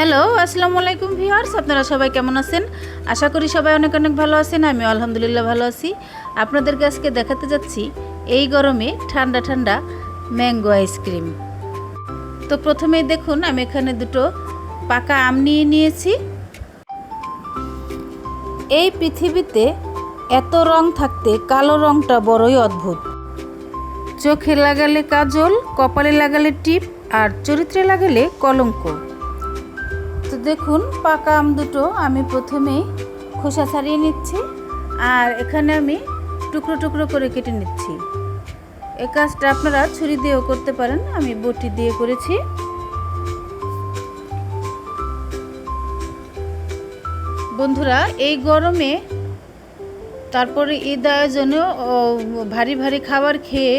Hello আসসালামু আলাইকুম viewers আপনারা সবাই কেমন আছেন? আশা করি সবাই অনেক অনেক ভালো আছেন আমি আলহামদুলিল্লাহ ভালো আছি। আপনাদেরকে আজকে দেখাতে যাচ্ছি এই গরমে ঠান্ডা ঠান্ডা ম্যাঙ্গো আইসক্রিম। তো প্রথমেই দেখুন, আমি এখানে দুটো পাকা আম নিয়ে নিয়েছি। এই পৃথিবীতে এত রং থাকতে কালো রংটা বড়ই অদ্ভুত। চোখে লাগালে কাজল, কপালে লাগালে টিপ, আর চরিত্রে লাগালে কলঙ্ক। দেখুন পাকা আম দুটো আমি প্রথমেই খোসা ছাড়িয়ে নিচ্ছি আর এখানে আমি টুকরো টুকরো করে কেটে নিচ্ছি। এই কাজটা আপনারা ছুরি দিয়েও করতে পারেন আমি বটি দিয়ে করেছি। বন্ধুরা এই গরমে তারপরে ঈদ আয়োজনে ও, ভারী ভারী খাবার খেয়ে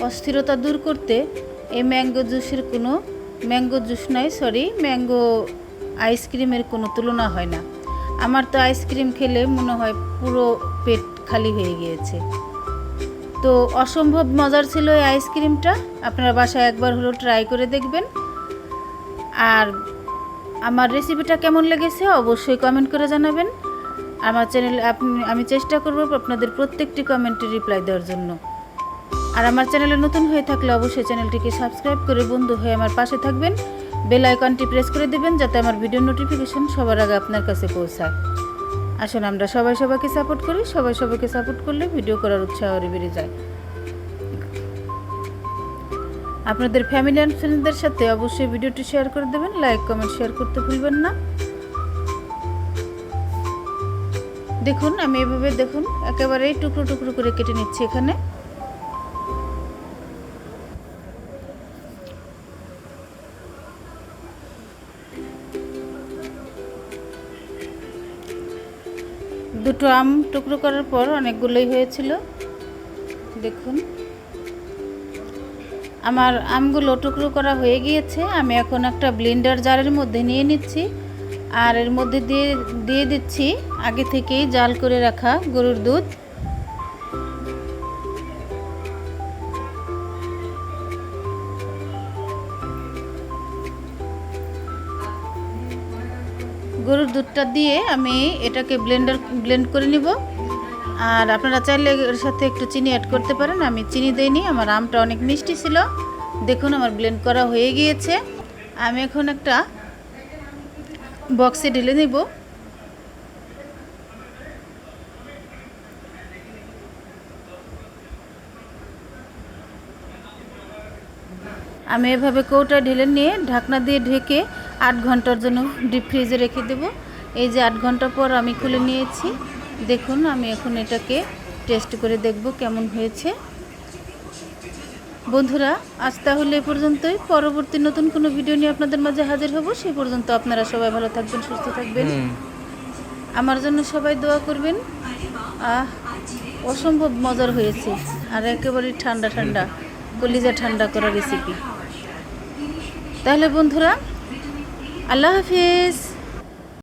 অস্থিরতা দূর করতে এই ম্যাঙ্গো জুসের কোনো ম্যাঙ্গো জুস নয় সরি ম্যাঙ্গো আইসক্রিমের কোনো তুলনা হয় না। আমার তো আইসক্রিম খেলে মনে হয় পুরো পেট খালি হয়ে গিয়েছে। তো অসম্ভব মজার ছিল এই আইসক্রিমটা। আপনারা বাসায় একবার হলো ট্রাই করে দেখবেন। আর আমার রেসিপিটা কেমন লেগেছে অবশ্যই কমেন্ট করে জানাবেন। আমার চ্যানেল আপনি, আমি চেষ্টা করব আপনাদের প্রত্যেকটি কমেন্টে রিপ্লাই দেওয়ার জন্য। আর আমার চ্যানেলে নতুন হয়ে থাকলে অবশ্যই চ্যানেলটিকে সাবস্ক্রাইব করে বন্ধু হয়ে আমার পাশে থাকবেন। বেল আইকনটি প্রেস করে দেবেন যাতে আমার ভিডিও নোটিফিকেশন সবার আগে আপনার কাছে পৌঁছায়। আসুন, আমরা সবাই সবাইকে সাপোর্ট করি। সবাই সবাইকে সাপোর্ট করলে ভিডিও করার উৎসাহ আরও বেড়ে যায়। আপনাদের ফ্যামিলি অ্যান্ড ফ্রেন্ডদের সাথে অবশ্যই ভিডিওটি শেয়ার করে দেবেন। লাইক কমেন্ট শেয়ার করতে ভুলবেন না। দেখুন, আমি এভাবে দেখুন, একেবারেই টুকরো টুকরো করে কেটে নিচ্ছি এখানে। দুটো আম টুকরো করার পর অনেকগুলোই হয়েছিল। দেখুন। আমার আমগুলো টুকরো করা হয়ে গিয়েছে। আমি এখন একটা ব্লিন্ডার জারের মধ্যে নিয়ে নিচ্ছি। আর এর মধ্যে দিয়ে দিয়ে দিচ্ছি আগে থেকেই জাল করে রাখা গরুর দুধ। গরুর দুধটা দিয়ে আমি এটাকে ব্লেন্ডার ব্লেন্ড করে নিব। আর আপনারা চাইলে এর সাথে একটু চিনি অ্যাড করতে পারেন। আমি চিনি দেইনি, আমার আমটা অনেক মিষ্টি ছিল। দেখুন, আমার ব্লেন্ড করা হয়ে গিয়েছে। আমি এখন একটা বক্সে ঢেলে নিব। আমি এভাবে কৌটা ঢেলে নিয়ে ঢাকনা দিয়ে ঢেকে আট ঘণ্টার জন্য ডিপ ফ্রিজে রেখে দেব। এই যে আট ঘণ্টা পর আমি খুলে নিয়েছি। দেখুন আমি এখন এটাকে টেস্ট করে দেখব কেমন হয়েছে। বন্ধুরা আজ তাহলে এ পর্যন্তই। পরবর্তী নতুন কোনো ভিডিও নিয়ে আপনাদের মাঝে হাজির হব। সে পর্যন্ত আপনারা সবাই ভালো থাকবেন সুস্থ থাকবেন। আমার জন্য সবাই দোয়া করবেন। আহ অসম্ভব মজার হয়েছে। আর একেবারে ঠান্ডা ঠান্ডা কলিজা ঠান্ডা করা রেসিপি তাহলে বন্ধুরা আল্লাহ হাফিজ।